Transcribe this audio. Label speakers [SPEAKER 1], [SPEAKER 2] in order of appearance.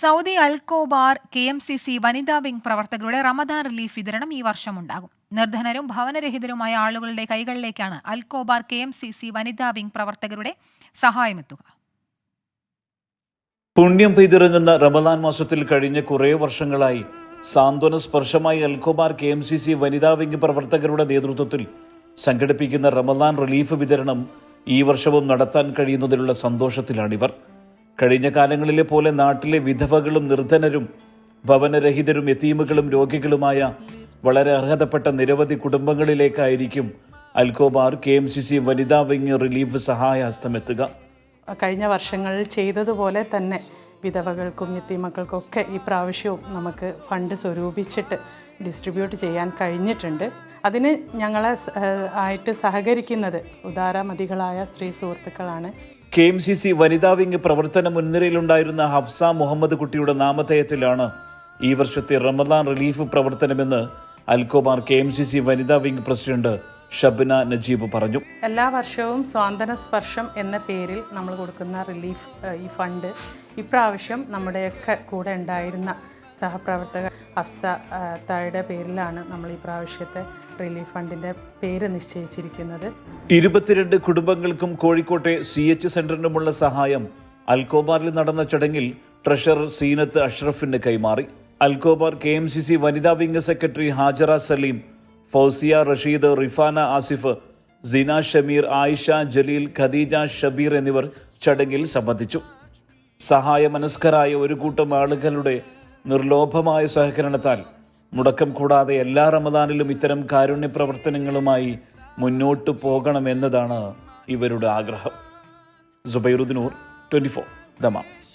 [SPEAKER 1] Saudi Al Khobar K M C C വനിതാ wing പ്രവർത്തകരുടെ Ramadan relief വിതരണം ഈ വർഷം ഉണ്ടാകും. നിർധനരും ഭവനരഹിതരുമായ ആളുകളുടെ കൈകളിലേക്കാണ് Al Khobar K M C C വനിതാ വിംഗ് പ്രവർത്തകരുടെ സഹായമെത്തുക.
[SPEAKER 2] പുണ്യം പെയ്തിറങ്ങുന്ന റമദാൻ മാസത്തിൽ കഴിഞ്ഞ കുറേ വർഷങ്ങളായി സാന്ത്വന സ്പർശമായി Al Khobar K M C C വനിതാ വിംഗ് പ്രവർത്തകരുടെ നേതൃത്വത്തിൽ സംഘടിപ്പിക്കുന്ന റമദാൻ റിലീഫ് വിതരണം ഈ വർഷവും നടത്താൻ കഴിയുന്നതിലുള്ള സന്തോഷത്തിലാണിവർ. കഴിഞ്ഞ കാലങ്ങളിലെ പോലെ നാട്ടിലെ വിധവകളും നിർധനരും ഭവനരഹിതരും എത്തീമുകളും രോഗികളുമായ വളരെ അർഹതപ്പെട്ട നിരവധി കുടുംബങ്ങളിലേക്കായിരിക്കും Al Khobar K M C C വനിതാ വിങ് റിലീഫ് സഹായഹസ്തമെത്തുക
[SPEAKER 3] കഴിഞ്ഞ വർഷങ്ങളിൽ ചെയ്തതുപോലെ തന്നെ വിധവകൾക്കും യത്തീമക്കൾക്കൊക്കെ ഈ പ്രാവശ്യവും നമുക്ക് ഫണ്ട് സ്വരൂപിച്ചിട്ട് ഡിസ്ട്രിബ്യൂട്ട് ചെയ്യാൻ കഴിഞ്ഞിട്ടുണ്ട്. അതിന് ഞങ്ങളെ ആയിട്ട് സഹകരിക്കുന്നത് ഉദാരമതികളായ സ്ത്രീ സുഹൃത്തുക്കളാണ്.
[SPEAKER 2] കെ എം സി സി വനിതാ വിംഗ് പ്രവർത്തന മുൻനിരയിലുണ്ടായിരുന്ന ഹഫ്സ മുഹമ്മദ് കുട്ടിയുടെ നാമധേയത്തിലാണ് ഈ വർഷത്തെ Ramadan relief പ്രവർത്തനമെന്ന് Al Khobar K M C C വനിതാ വിംഗ് പ്രസിഡന്റ് ഷബ്ന നജീബ് പറഞ്ഞു.
[SPEAKER 3] എല്ലാ വർഷവും സ്വാതന്ത്ര്യ സ്പർശം എന്ന പേരിൽ നമ്മൾ കൊടുക്കുന്ന റിലീഫ് ഈ ഫണ്ട് ഇപ്രാവശ്യം നമ്മുടെയൊക്കെ കൂടെ ഉണ്ടായിരുന്ന സഹപ്രവർത്തക അഫ്സ തായുടെ പേരിലാണ് നമ്മൾ ഈ പ്രാവശ്യത്തെ റിലീഫ് ഫണ്ടിന്റെ പേര് നിശ്ചയിച്ചിരിക്കുന്നത്.
[SPEAKER 2] ഇരുപത്തിരണ്ട് കുടുംബങ്ങൾക്കും കോഴിക്കോട്ടെ സി എച്ച് സെന്ററിനുമുള്ള സഹായം. അൽക്കോബാറിൽ നടന്ന ചടങ്ങിൽ ട്രഷറർ സീനത്ത് അഷ്റഫിന് കൈമാറി. Alkhobar K M C C വനിതാ വിംഗ് സെക്രട്ടറി ഹാജറ സലീം ഫൗസിയ റഷീദ് റിഫാന ആസിഫ് സിന ഷമീർ ആയിഷ ജലീൽ ഖദീജ ഷബീർ എന്നിവർ ചടങ്ങിൽ സംബന്ധിച്ചു. സഹായമനസ്കരായ ഒരു കൂട്ടം ആളുകളുടെ നിർലോഭമായ സഹകരണത്താൽ മുടക്കം കൂടാതെ എല്ലാ റമദാനിലും ഇത്തരം കാരുണ്യ പ്രവർത്തനങ്ങളുമായി മുന്നോട്ടു പോകണമെന്നതാണ് ഇവരുടെ ആഗ്രഹം. സുബൈറുദ്ദീനൂർ ട്വന്റി ഫോർ ദമാം.